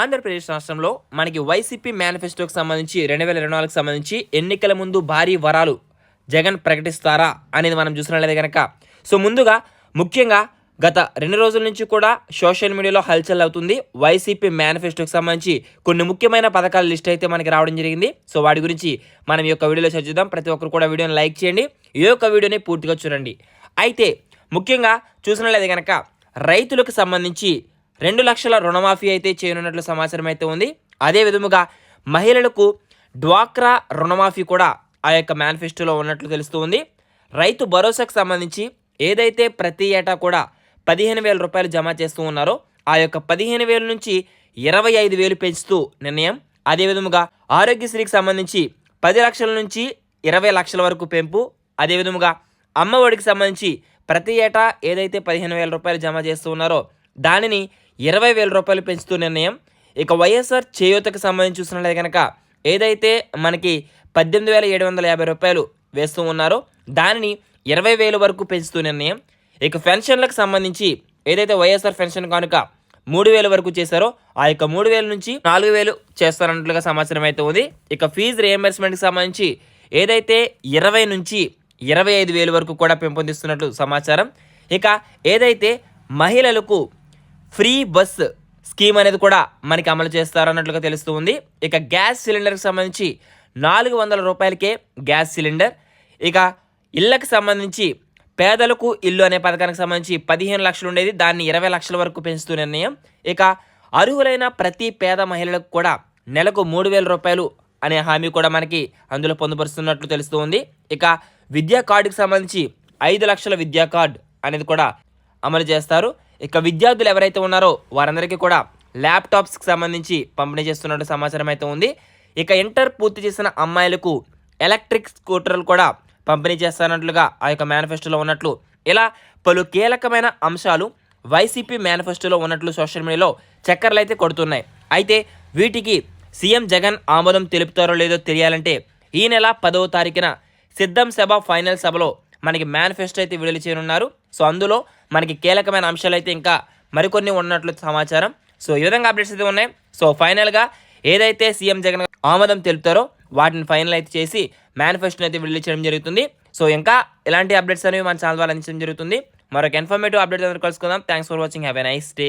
ఆంధ్రప్రదేశ్ రాష్ట్రంలో మనకి వైసీపీ మేనిఫెస్టోకి సంబంధించి రెండు వేల ఇరవై నాలుగుకి సంబంధించి ఎన్నికల ముందు భారీ వరాలు జగన్ ప్రకటిస్తారా అనేది మనం చూసినట్లయితే కనుక సో ముందుగా ముఖ్యంగా గత రెండు రోజుల నుంచి కూడా సోషల్ మీడియాలో హల్చల్ అవుతుంది. వైసీపీ మేనిఫెస్టోకి సంబంధించి కొన్ని ముఖ్యమైన పథకాల లిస్ట్ అయితే మనకి రావడం జరిగింది. సో వాటి గురించి మనం ఈ యొక్క వీడియోలో చర్చిద్దాం ప్రతి ఒక్కరు కూడా వీడియోని లైక్ చేయండి. ఈ యొక్క వీడియోని పూర్తిగా చూడండి. అయితే ముఖ్యంగా చూసినట్లయితే కనుక రైతులకు సంబంధించి రెండు లక్షల రుణమాఫీ అయితే చేయనున్నట్లు సమాచారం అయితే ఉంది. అదే విధముగా మహిళలకు డ్వాక్రా రుణమాఫీ కూడా ఆ యొక్క మేనిఫెస్టోలో ఉన్నట్లు తెలుస్తూ ఉంది. రైతు భరోసాకు సంబంధించి ఏదైతే ప్రతి ఏటా కూడా పదిహేను వేల రూపాయలు జమ చేస్తూ ఉన్నారో ఆ యొక్క పదిహేను వేల నుంచి ఇరవై ఐదు వేలు పెంచుతూ నిర్ణయం. అదే విధముగా ఆరోగ్యశ్రీకి సంబంధించి పది లక్షల నుంచి ఇరవై లక్షల వరకు పెంపు. అదే విధముగా అమ్మఒడికి సంబంధించి ప్రతి ఏటా ఏదైతే పదిహేను వేల రూపాయలు జమ చేస్తూ ఉన్నారో దానిని ఇరవై వేల రూపాయలు పెంచుతూ నిర్ణయం. ఇక వైఎస్ఆర్ చేయూతకు సంబంధించి చూసినట్లయితే కనుక ఏదైతే మనకి పద్దెనిమిది వేల ఏడు వందల యాభై రూపాయలు వేస్తూ ఉన్నారో దానిని ఇరవై వేల వరకు పెంచుతూ నిర్ణయం. ఇక పెన్షన్లకు సంబంధించి ఏదైతే వైఎస్ఆర్ పెన్షన్ కనుక మూడు వేల వరకు చేశారో ఆ యొక్క మూడు వేల నుంచి నాలుగు వేలు చేస్తారన్నట్లుగా సమాచారం అయితే ఉంది. ఇక ఫీజు రియంబర్స్మెంట్కి సంబంధించి ఏదైతే ఇరవై నుంచి ఇరవై ఐదు వేలు వరకు కూడా పెంపొందిస్తున్నట్లు సమాచారం. ఇక ఏదైతే మహిళలకు ఫ్రీ బస్ స్కీమ్ అనేది కూడా మనకి అమలు చేస్తారన్నట్లుగా తెలుస్తూ ఉంది. ఇక గ్యాస్ సిలిండర్కి సంబంధించి నాలుగు వందల రూపాయలకే గ్యాస్ సిలిండర్. ఇక ఇళ్ళకి సంబంధించి పేదలకు ఇల్లు అనే పథకానికి సంబంధించి పదిహేను లక్షలు ఉండేది. దాన్ని ఇరవై లక్షల వరకు పెంచుతూ నిర్ణయం. ఇక అర్హులైన ప్రతి పేద మహిళలకు కూడా నెలకు మూడు వేల రూపాయలు అనే హామీ కూడా మనకి అందులో పొందుపరుస్తున్నట్లు తెలుస్తూ ఉంది. ఇక విద్యా కార్డుకి సంబంధించి ఐదు లక్షల విద్యా కార్డు అనేది కూడా అమలు చేస్తారు. ఇక విద్యార్థులు ఎవరైతే ఉన్నారో వారందరికీ కూడా ల్యాప్టాప్స్కి సంబంధించి పంపిణీ చేస్తున్నట్టు సమాచారం అయితే ఉంది. ఇక ఇంటర్ పూర్తి చేసిన అమ్మాయిలకు ఎలక్ట్రిక్ స్కూటర్లు కూడా పంపిణీ చేస్తానట్లుగా ఆ యొక్క మేనిఫెస్టోలో ఉన్నట్లు ఇలా పలు కీలకమైన అంశాలు వైసీపీ మేనిఫెస్టోలో ఉన్నట్లు సోషల్ మీడియాలో చక్కర్లు అయితే కొడుతున్నాయి. అయితే వీటికి సీఎం జగన్ ఆమోదం తెలుపుతారో లేదో తెలియాలంటే ఈ నెల పదవ తారీఖున సిద్ధం సభ ఫైనల్ సభలో మనకి మేనిఫెస్టో అయితే విడుదల చేయనున్నారు. సో అందులో మనకి కీలకమైన అంశాలు అయితే ఇంకా మరికొన్ని ఉన్నట్లు సమాచారం. సో ఈ విధంగా అప్డేట్స్ అయితే ఉన్నాయి. సో ఫైనల్గా ఏదైతే సీఎం జగన్ ఆమోదం తెలుపుతారో వాటిని ఫైనల్ అయితే చేసి మేనిఫెస్టోని అయితే విడుదల చేయడం జరుగుతుంది. సో ఇంకా ఇలాంటి అప్డేట్స్ అనేవి మన ఛానల్ ద్వారా అందించడం జరుగుతుంది. మరొక ఇన్ఫర్మేటివ్ అప్డేట్స్ కలుసుకుందాం. Thanks for watching have a nice day